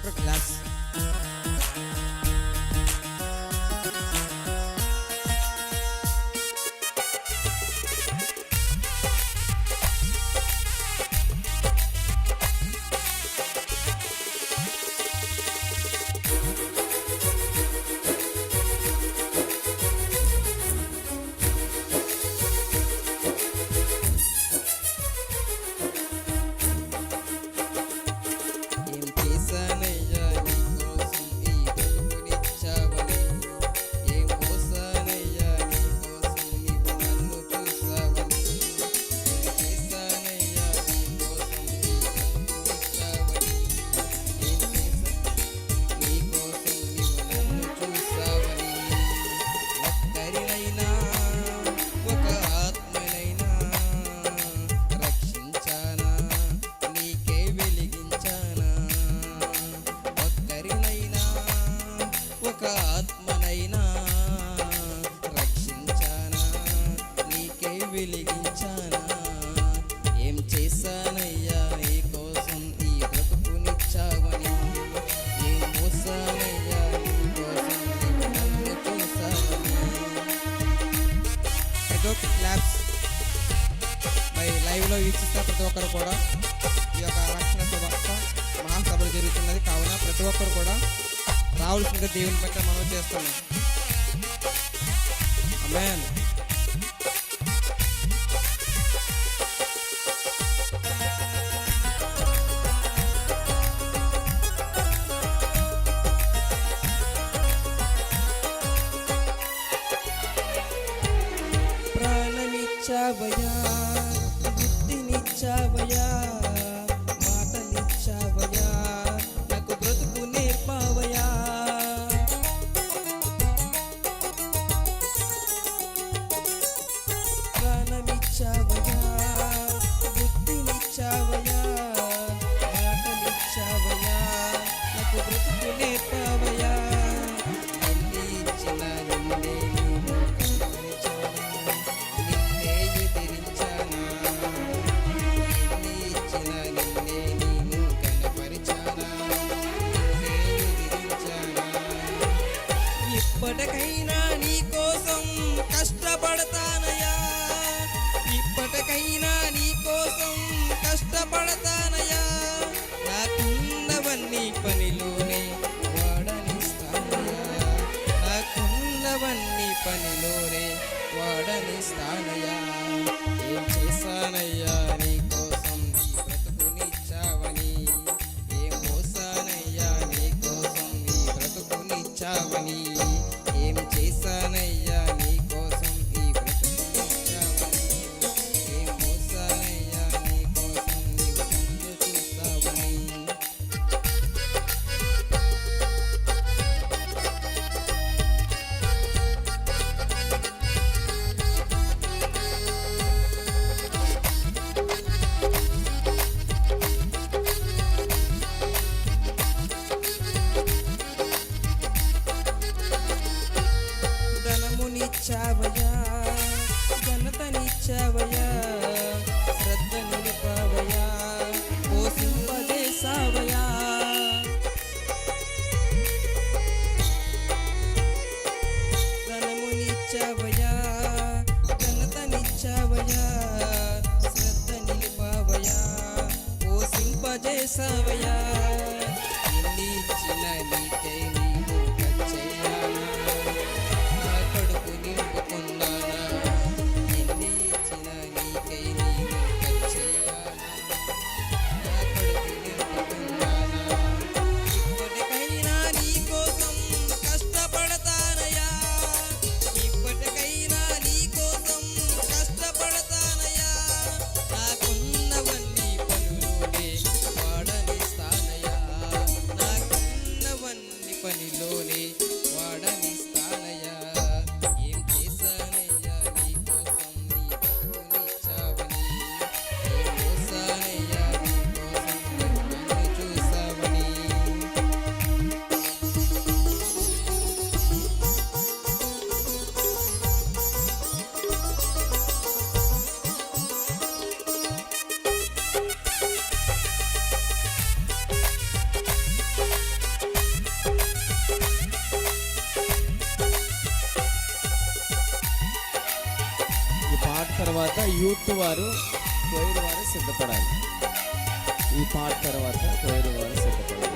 creo que వీక్షిస్తే ప్రతి ఒక్కరు కూడా ఈ యొక్క రక్షణ శుభార్త మహాసభలు జరుగుతున్నది. కావున ప్రతి ఒక్కరు కూడా రావాల్సిందిగా దేవుని పట్ల మనం చేస్తున్నాం. అమ్మాయి Chavaya మరణిస్తానయ్యా ఏం చేశానయ్యా నీకోసం నీ బ్రతుకునిచ్చావని ఏం మోసానయ్యా నీకోసం నీ బ్రతుకునిచ్చావని పాట తర్వాత యూత్ వారు కోయిల్ వారు సిద్ధపడాలి. ఈ పాట తర్వాత కోయిల్ వారు సిద్ధపడాలి.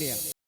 familia.